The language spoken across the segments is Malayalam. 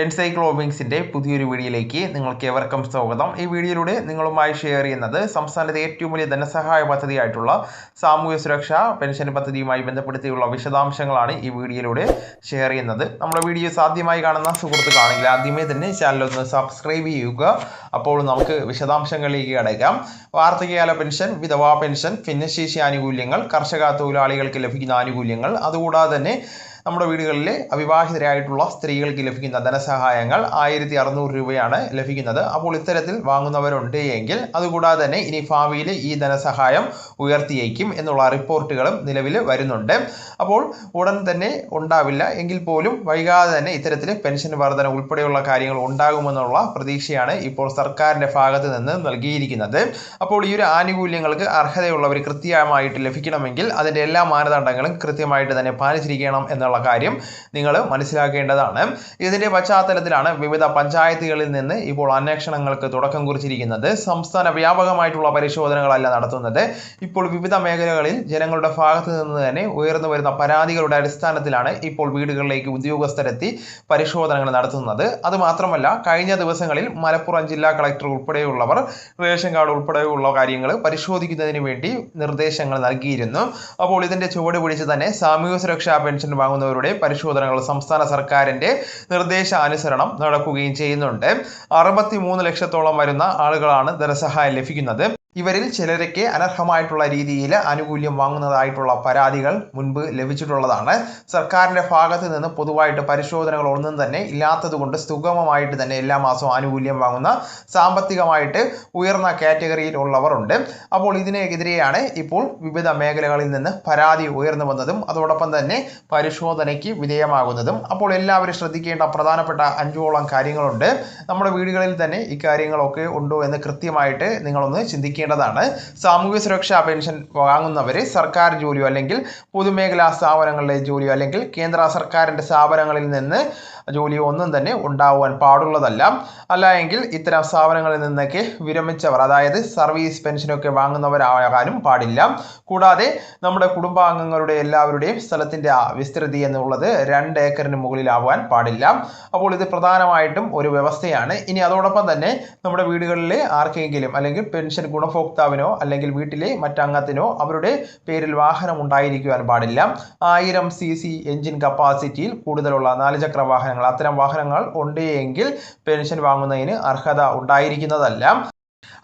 എൻസൈക്ലോമിങ്സിന്റെ പുതിയൊരു വീഡിയോയിലേക്ക് നിങ്ങൾക്ക് ഏവർക്കും സ്വാഗതം. ഈ വീഡിയോയിലൂടെ നിങ്ങളുമായി ഷെയർ ചെയ്യുന്നത് സംസ്ഥാനത്തെ ഏറ്റവും വലിയ ധനസഹായ പദ്ധതിയായിട്ടുള്ള സാമൂഹ്യ സുരക്ഷാ പെൻഷൻ പദ്ധതിയുമായി ബന്ധപ്പെടുത്തിയുള്ള വിശദാംശങ്ങളാണ് ഈ വീഡിയോയിലൂടെ ഷെയർ ചെയ്യുന്നത്. നമ്മുടെ വീഡിയോസ് ആദ്യമായി കാണുന്ന സുഹൃത്തുക്കളാണെങ്കിൽ ആദ്യമേ തന്നെ ചാനൽ ഒന്ന് സബ്സ്ക്രൈബ് ചെയ്യുക. അപ്പോൾ നമുക്ക് വിശദാംശങ്ങളിലേക്ക് അടയ്ക്കാം വാർത്തകാല പെൻഷൻ വിധവാ പെൻഷൻ ഭിന്നശേഷി ആനുകൂല്യങ്ങൾ കർഷക തൊഴിലാളികൾക്ക് ലഭിക്കുന്ന ആനുകൂല്യങ്ങൾ അതുകൂടാതെ തന്നെ നമ്മുടെ വീടുകളിൽ അവിവാഹിതരായിട്ടുള്ള സ്ത്രീകൾക്ക് ലഭിക്കുന്ന ധനസഹായങ്ങൾ ആയിരത്തി അറുന്നൂറ് രൂപയാണ് ലഭിക്കുന്നത്. അപ്പോൾ ഇത്തരത്തിൽ വാങ്ങുന്നവരുണ്ട് എങ്കിൽ അതുകൂടാതെ തന്നെ ഇനി ഭാവിയിൽ ഈ ധനസഹായം ഉയർത്തിയേക്കും എന്നുള്ള റിപ്പോർട്ടുകളും നിലവിൽ വരുന്നുണ്ട്. അപ്പോൾ ഉടൻ തന്നെ ഉണ്ടാവില്ല. എങ്കിൽ പോലും വൈകാതെ തന്നെ ഇത്തരത്തിൽ പെൻഷൻ വർധന ഉൾപ്പെടെയുള്ള കാര്യങ്ങൾ ഉണ്ടാകുമെന്നുള്ള പ്രതീക്ഷയാണ് ഇപ്പോൾ സർക്കാരിന്റെ ഭാഗത്ത് നിന്ന് നൽകിയിരിക്കുന്നത്. അപ്പോൾ ഈ ഒരു ആനുകൂല്യങ്ങൾക്ക് അർഹതയുള്ളവർ കൃത്യമായിട്ട് ലഭിക്കണമെങ്കിൽ അതിന്റെ എല്ലാ മാനദണ്ഡങ്ങളും കൃത്യമായിട്ട് തന്നെ പാലിച്ചിരിക്കണം എന്നുള്ള എന്നുള്ള കാര്യം നിങ്ങൾ മനസ്സിലാക്കേണ്ടതാണ്. ഇതിന്റെ പശ്ചാത്തലത്തിലാണ് വിവിധ പഞ്ചായത്തുകളിൽ നിന്ന് ഇപ്പോൾ അന്വേഷണങ്ങൾക്ക് തുടക്കം കുറിച്ചിരിക്കുന്നത്. സംസ്ഥാന വ്യാപകമായിട്ടുള്ള പരിശോധനകളല്ല നടത്തുന്നത്. ഇപ്പോൾ വിവിധ മേഖലകളിൽ ജനങ്ങളുടെ ഭാഗത്ത് നിന്ന് തന്നെ ഉയർന്നു വരുന്ന പരാതികളുടെ അടിസ്ഥാനത്തിലാണ് ഇപ്പോൾ വീടുകളിലേക്ക് ഉദ്യോഗസ്ഥരെത്തി പരിശോധനകൾ നടത്തുന്നത്. അതുമാത്രമല്ല കഴിഞ്ഞ ദിവസങ്ങളിൽ മലപ്പുറം ജില്ലാ കളക്ടർ ഉൾപ്പെടെയുള്ളവർ റേഷൻ കാർഡ് ഉൾപ്പെടെയുള്ള കാര്യങ്ങൾ പരിശോധിക്കുന്നതിന് വേണ്ടി നിർദ്ദേശങ്ങൾ നൽകിയിരുന്നു. അപ്പോൾ ഇതിന്റെ ചുവട് പിടിച്ച് തന്നെ സാമൂഹ്യ സുരക്ഷാ പെൻഷൻ വാങ്ങുന്ന പോകുന്നവരുടെ പരിശോധനകൾ സംസ്ഥാന സർക്കാരിന്റെ നിർദ്ദേശാനുസരണം നടക്കുകയും ചെയ്യുന്നുണ്ട്. അറുപത്തി ലക്ഷത്തോളം വരുന്ന ആളുകളാണ് ധനസഹായം ലഭിക്കുന്നത്. ഇവരിൽ ചിലരൊക്കെ അനർഹമായിട്ടുള്ള രീതിയിൽ ആനുകൂല്യം വാങ്ങുന്നതായിട്ടുള്ള പരാതികൾ മുൻപ് ലഭിച്ചിട്ടുള്ളതാണ്. സർക്കാരിന്റെ ഭാഗത്ത് നിന്ന് പൊതുവായിട്ട് പരിശോധനകൾ ഒന്നും തന്നെ ഇല്ലാത്തതുകൊണ്ട് സുഗമമായിട്ട് തന്നെ എല്ലാ മാസവും ആനുകൂല്യം വാങ്ങുന്ന സാമ്പത്തികമായിട്ട് ഉയർന്ന കാറ്റഗറിയിലുള്ളവരുണ്ട് അപ്പോൾ ഇതിനെതിരെയാണ് ഇപ്പോൾ വിവിധ മേഖലകളിൽ നിന്ന് പരാതി ഉയർന്നു വന്നതും അതോടൊപ്പം തന്നെ പരിശോധനയ്ക്ക് വിധേയമാകുന്നതും. അപ്പോൾ എല്ലാവരും ശ്രദ്ധിക്കേണ്ട പ്രധാനപ്പെട്ട അഞ്ചോളം കാര്യങ്ങളുണ്ട്. നമ്മുടെ വീടുകളിൽ തന്നെ ഇക്കാര്യങ്ങളൊക്കെ ഉണ്ടോ എന്ന് കൃത്യമായിട്ട് നിങ്ങളൊന്ന് ചിന്തിക്കുക ശ്രദ്ധിക്കേണ്ടതാണ് സാമൂഹ്യ സുരക്ഷാ പെൻഷൻ വാങ്ങുന്നവർ സർക്കാർ ജോലിയോ അല്ലെങ്കിൽ പൊതുമേഖലാ സ്ഥാപനങ്ങളിലെ ജോലിയോ അല്ലെങ്കിൽ കേന്ദ്ര സർക്കാരിന്റെ സ്ഥാപനങ്ങളിൽ നിന്ന് ജോലിയോ ഒന്നും തന്നെ ഉണ്ടാവാൻ പാടുള്ളതല്ല. അല്ല എങ്കിൽ ഇത്തരം സ്ഥാപനങ്ങളിൽ നിന്നൊക്കെ വിരമിച്ചവർ അതായത് സർവീസ് പെൻഷനൊക്കെ വാങ്ങുന്നവരാകാനും പാടില്ല. കൂടാതെ നമ്മുടെ കുടുംബാംഗങ്ങളുടെ എല്ലാവരുടെയും സ്ഥലത്തിന്റെ വിസ്തൃതി എന്നുള്ളത് രണ്ട് ഏക്കറിന് മുകളിലാവാൻ പാടില്ല. അപ്പോൾ ഇത് പ്രധാനമായിട്ടും ഒരു വ്യവസ്ഥയാണ്. ഇനി അതോടൊപ്പം തന്നെ നമ്മുടെ വീടുകളിലെ ആർക്കെങ്കിലും അല്ലെങ്കിൽ പെൻഷൻ ഗുണഭോക്താവിനോ അല്ലെങ്കിൽ വീട്ടിലെ മറ്റംഗത്തിനോ അവരുടെ പേരിൽ വാഹനം ഉണ്ടായിരിക്കുവാൻ പാടില്ല. ആയിരം സി സി എഞ്ചിൻ കപ്പാസിറ്റിയിൽ കൂടുതലുള്ള നാലുചക്ര വാഹനം വാഹനങ്ങൾ. അത്തരം വാഹനങ്ങൾ ഉണ്ട് എങ്കിൽ പെൻഷൻ വാങ്ങുന്നതിന് അർഹത ഉണ്ടായിരിക്കുന്നതല്ല.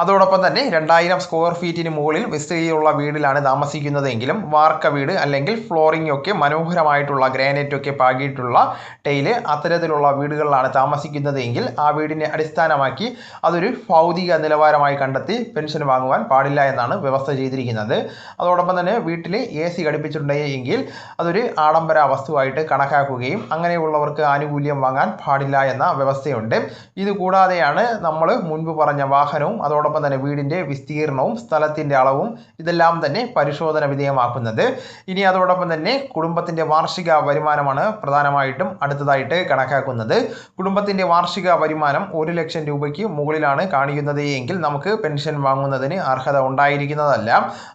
അതോടൊപ്പം തന്നെ രണ്ടായിരം സ്ക്വയർ ഫീറ്റിന് മുകളിൽ വിസ്തൃതിയുള്ള വീടിലാണ് താമസിക്കുന്നതെങ്കിലും വാർക്ക വീട് അല്ലെങ്കിൽ ഫ്ലോറിംഗ് ഒക്കെ മനോഹരമായിട്ടുള്ള ഗ്രാനൈറ്റ് ഒക്കെ പാകിയിട്ടുള്ള ടൈൽ അത്തരത്തിലുള്ള വീടുകളിലാണ് താമസിക്കുന്നതെങ്കിൽ ആ വീടിനെ അടിസ്ഥാനമാക്കി അതൊരു ഭൗതിക നിലവാരമായി കണ്ടെത്തി പെൻഷൻ വാങ്ങുവാൻ പാടില്ല എന്നാണ് വ്യവസ്ഥ ചെയ്തിരിക്കുന്നത്. അതോടൊപ്പം തന്നെ വീട്ടിൽ എ സി ഘടിപ്പിച്ചിട്ടുണ്ടെങ്കിൽ അതൊരു ആഡംബര വസ്തുവായിട്ട് കണക്കാക്കുകയും അങ്ങനെയുള്ളവർക്ക് ആനുകൂല്യം വാങ്ങാൻ പാടില്ല എന്ന വ്യവസ്ഥയുണ്ട്. ഇത് കൂടാതെയാണ് നമ്മൾ മുൻപ് പറഞ്ഞ വാഹനവും അതോടൊപ്പം തന്നെ വീടിന്റെ വിസ്തീർണവും സ്ഥലത്തിന്റെ അളവും ഇതെല്ലാം തന്നെ പരിശോധന വിധേയമാക്കുന്നത്. ഇനി അതോടൊപ്പം തന്നെ കുടുംബത്തിന്റെ വാർഷിക വരുമാനമാണ് പ്രധാനമായിട്ടും അടുത്തതായിട്ട് കണക്കാക്കുന്നത്. കുടുംബത്തിന്റെ വാർഷിക വരുമാനം ഒരു ലക്ഷം രൂപയ്ക്ക് മുകളിലാണ് കാണിക്കുന്നത് എങ്കിൽ നമുക്ക് പെൻഷൻ വാങ്ങുന്നതിന് അർഹത ഉണ്ടായിരിക്കുന്നതല്ല.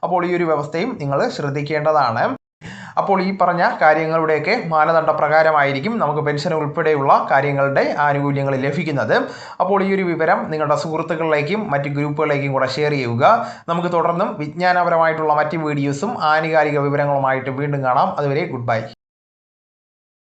അപ്പോൾ ഈ ഒരു വ്യവസ്ഥയും നിങ്ങൾ ശ്രദ്ധിക്കേണ്ടതാണ്. അപ്പോൾ ഈ പറഞ്ഞ കാര്യങ്ങളുടെയൊക്കെ മാനദണ്ഡ പ്രകാരമായിരിക്കും നമുക്ക് പെൻഷൻ ഉൾപ്പെടെയുള്ള കാര്യങ്ങളുടെ ആനുകൂല്യങ്ങൾ ലഭിക്കുന്നത്. അപ്പോൾ ഈ ഒരു വിവരം നിങ്ങളുടെ സുഹൃത്തുക്കളിലേക്കും മറ്റ് ഗ്രൂപ്പുകളിലേക്കും കൂടെ ഷെയർ ചെയ്യുക. നമുക്ക് തുടർന്നും വിജ്ഞാനപരമായിട്ടുള്ള മറ്റ് വീഡിയോസും ആനുകാലിക വിവരങ്ങളുമായിട്ട് വീണ്ടും കാണാം. അതുവരെ ഗുഡ് ബൈ